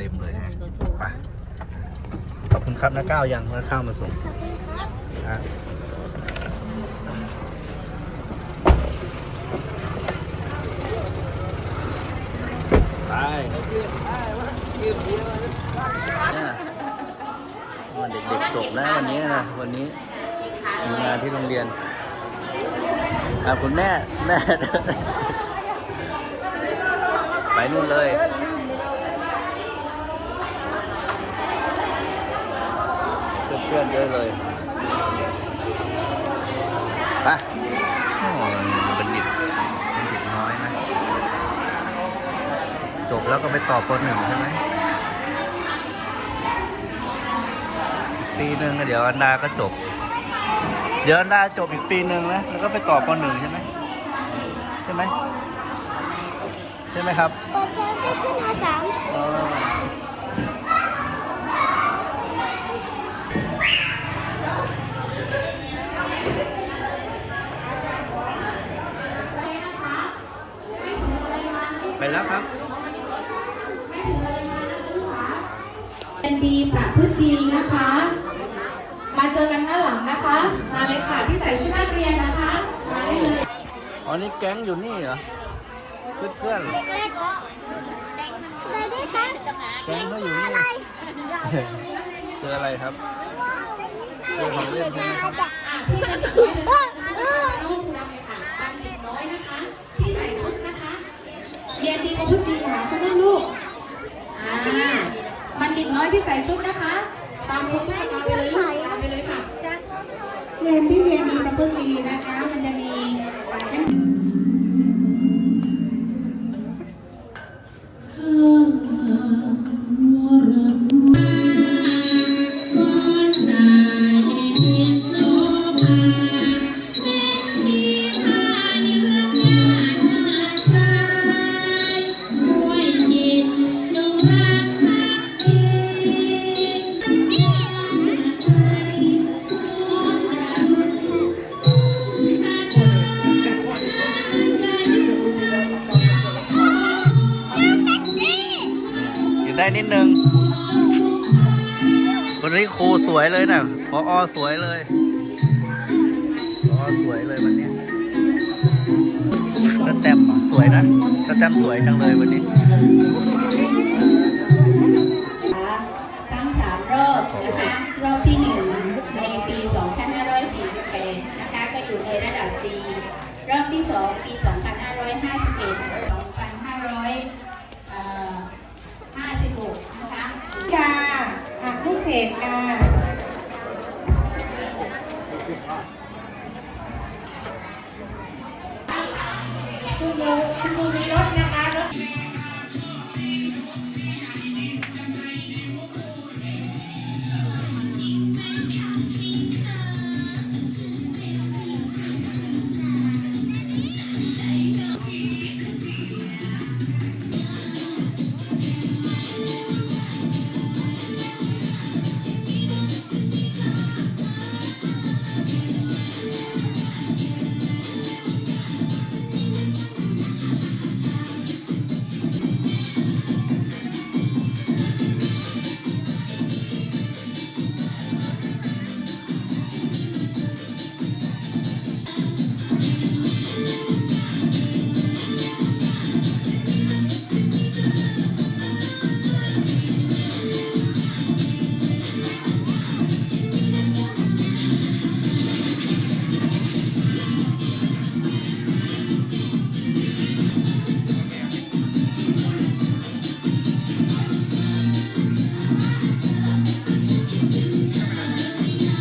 เต็มเลยนะไปขอบคุณครับนะก้าวยังนะข้าวมาส่งขอบคุณครับฮะไปเนี่ยวันเด็กๆจบแล้ววันนี้นะวันนี้มีงานที่โรงเรียนอะคุณแม่แม่ ไปนู่นเลย เพื่อนๆเยอะเลยไปโอ้ยบัณฑิตบัณฑิตน้อยนะ จบแล้วก็ไปต่อปหนึ่งใช่ไหมอีกปีหนึ่งอะเดี๋ยวอันดาก็จบ เดี๋ยวอันดาจบอีกปีหนึ่งนะ แล้วก็ไปต่อปหนึ่งใช่ไหมใช่ไหมใช่ไหมครับเปิดเทอมได้ขึ้นมาสาม อ๋อไป แล้วครับเป็นดีประพฤติดีนะคะ มาเจอกันด้านหลังนะคะ มาเลยค่ะที่ใส่ชุดนักเรียนนะคะ มาได้เลยอ๋อนี่แก๊งอยู่นี่เหรอเพื่อนเพื่อนเล็กๆก็ได้ได้ครับๆแก๊งเขาอยู่นี่เจออะไรครับเจอของเล่นใช่ไหมครับอะพี่จะมีน้อยนะคะน้องนำเลยค่ะบัณฑิตน้อยนะคะที่ใส่ชุดนะคะเรียนดีประพฤติดีค่ะคุณลูก อ่า มันดิบน้อยที่ใส่ชุดนะคะ ตามคุณตุ๊กตาไปเลยลูกตามไปเลยค่ะเรียนที่เรียนดีประพฤติดีนะคะ มันจะมี เลยนะพออสวยเลยพอสวยเลยวันนี้สแตมป์อะสวยนะสแตมป์สวยจังเลยวันนี้ทั้งสามรอบนะคะ รอบที่หนึ่งในปี 2548 นะคะ ก็อยู่ในระดับดี รอบที่สองปี 2551 2556 นะคะ จาอภิเศษกา ค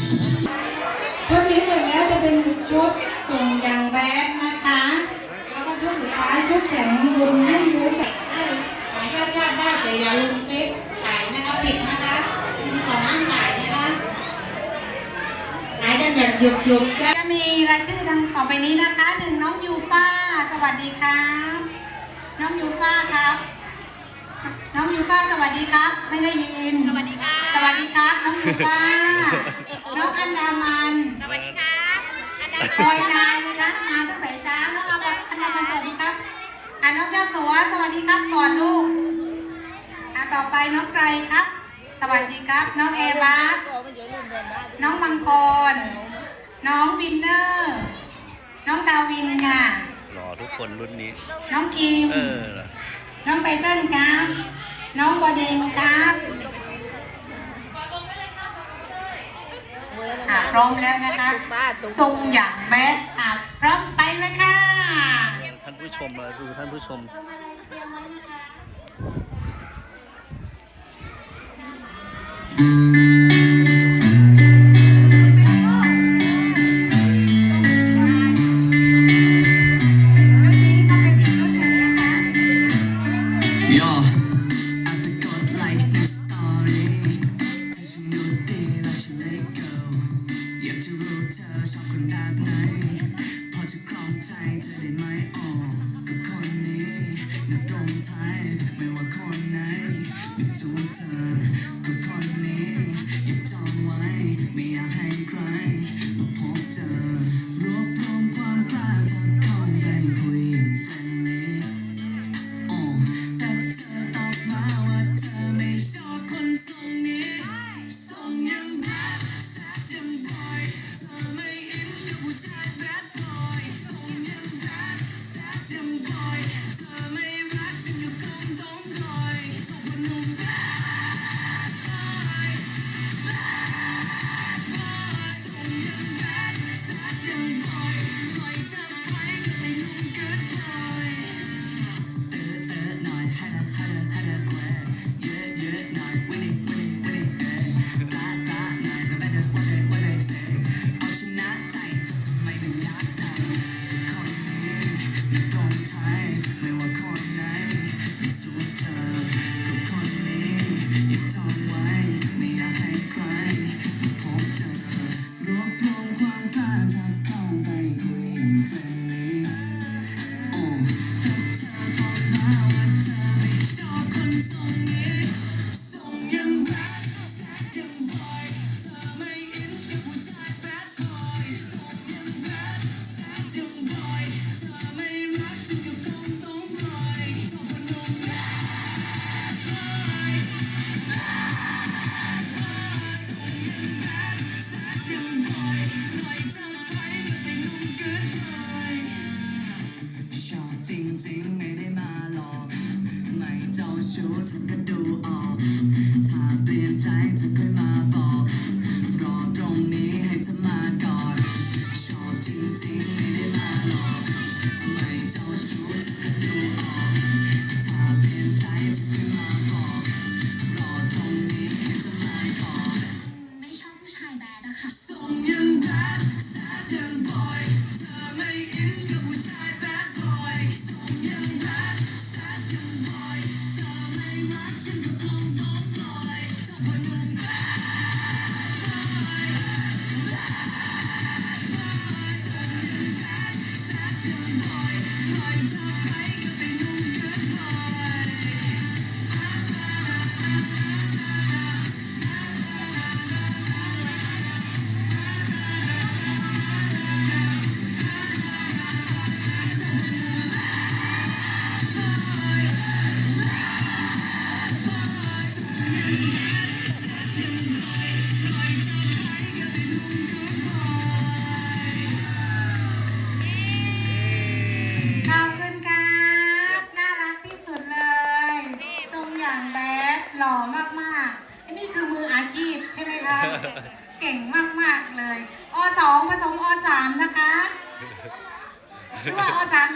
ชุดนี้เสร็จแล้วจะเป็นชุดส่งอย่างแบดนะคะ แล้วก็ชุดสุดท้ายชุดแสงบุญให้รู้แต่หายญาติได้แต่อย่าลืมเซ็ตขายนะคะผิดนะคะของห้ามขายนะคะขายกันแบบหยุดหยุจะมีรายชื่อดังต่อไปนี้นะคะหนึ่งน้องยูฟ้าสวัสดีครับน้องยูฟ้าครับน้องยูฟ้าสวัสดีครับ ไม่ได้ยิน สวัสดีครับ สวัสดีครับ น้องยูฟ้า วัสดีครับก่อนลูกอะต่อไปน้องไกรครับ สวัสดีครับ น้องเอบัสน้องมังกร น้องวินเนอร์ น้องดาวินค่ะรอทุกคนรุ่นนี้ น้องคิมน้องไปเต้นครับ น้องบอดีมครับอะพร้อมแล้วนะคะทรงอย่างแบดอะพร้อมไปเลยค่ะ ท่านผู้ชมมาดูท่านผู้ชม Música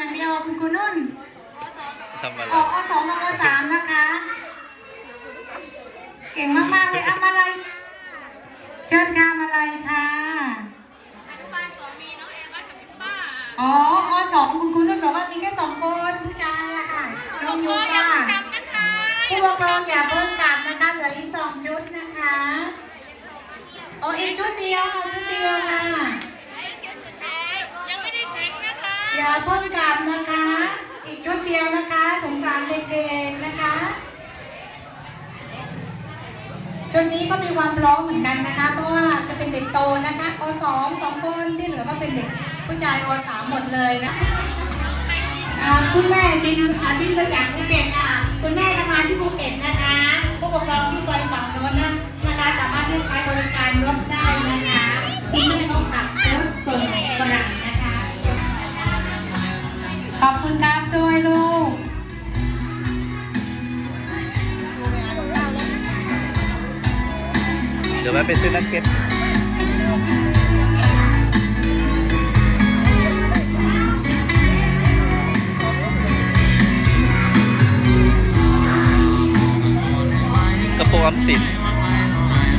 นัเดียวคุณคุณนุ่นออกอสองกับอสามนะคะ เก่งมากๆเลยอะมาเลยเชิญค่ะมาเลยค่ะอนุบาลสองมีน้องเอวัตกับพี่ป้าอ๋ออสองคุณคุณนุ่นบอกว่ามีแค่สองคนผู้ชายค่ะน้องยูค่ะผู้ปกครองอย่าเพิ่งกลับนะคะเหลืออีกสองชุดนะคะโออีกชุดเดียวค่ะชุดเดียวค่ะ นะคะอย่าเพิ่งกลับนะคะ อีกชุดเดียวนะคะ สงสารเด็กๆนะคะชุดนี้ก็มีความพร้อมเหมือนกันนะคะ เพราะว่าจะเป็นเด็กโตนะคะอสองสองคนที่เหลือก็เป็นเด็กผู้ชายอสามหมดเลยนะคุณแม่ดินอ่าบินมาจากภูเด็กค่ะคุณแม่ เดี๋ยวแวะไปซื้อนักเก็ตกระโปรงออมสิน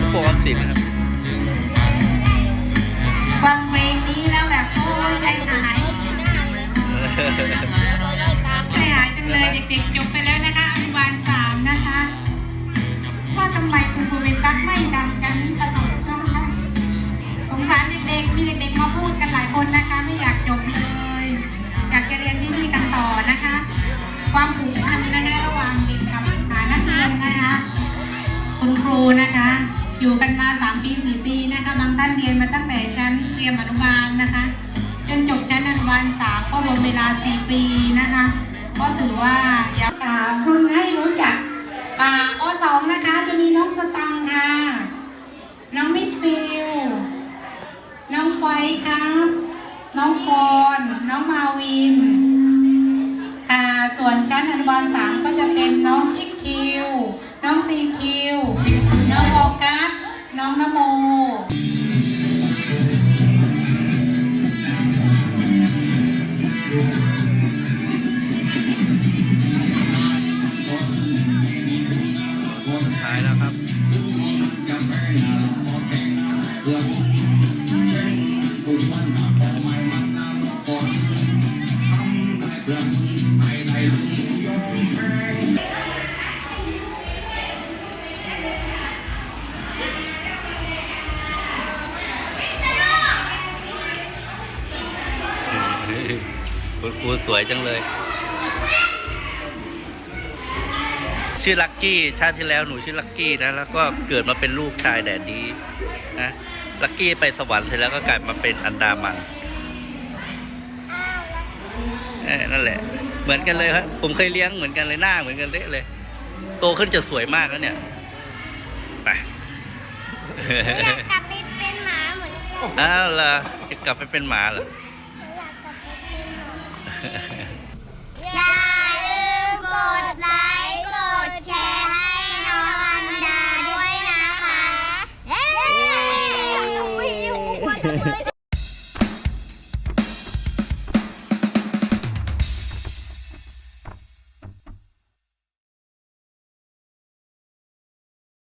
กระโปรงออมสินนะครับฟังเพลงนี้แล้วแบบโอ้ใจหายใจหายจังเลยเด็กๆจบไปแล้วนะคะอนุบาลสามนะคะ ว่าทำไมคุณครูเป็นปักไม่ดัง มีเด็กๆมาพูดกันหลายคนนะคะ ไม่อยากจบเลย อยากจะเรียนที่นี่กันต่อนะคะ ความผูกพันนะคะระหว่างเด็กกับหานักเรียนนะคะ คุณครูนะคะ อยู่กันมา3ปี4ปีนะคะบางท่านเรียนมาตั้งแต่ชั้นเรียมอนุบาลนะคะ จนจบชั้นอนุบาล3ก็รวมเวลา 4 ปีนะคะ ก็ถือว่าอยากรุ่นให้รู้จักอ่าอสองนะคะจะมีน้องสตัง คุณครูสวยจังเลย ชื่อลักกี้ชาติที่แล้วหนูชื่อลักกี้นะแล้วก็เกิดมาเป็นลูกชายแดดดีนะลักกี้ไปสวรรค์เสร็จแล้วก็กลายมาเป็นอันดามันเอ้ยนั่นแหละ เหมือนกันเลยครับผมเคยเลี้ยงเหมือนกันเลยหน้าเหมือนกันเละเลย โตขึ้นจะสวยมากแล้วเนี่ยไปอยากกลับไปเป็นหมาเหมือนกันอ้าวเหรอจะกลับไปเป็นหมาเหรออย่าลืมกดไลค์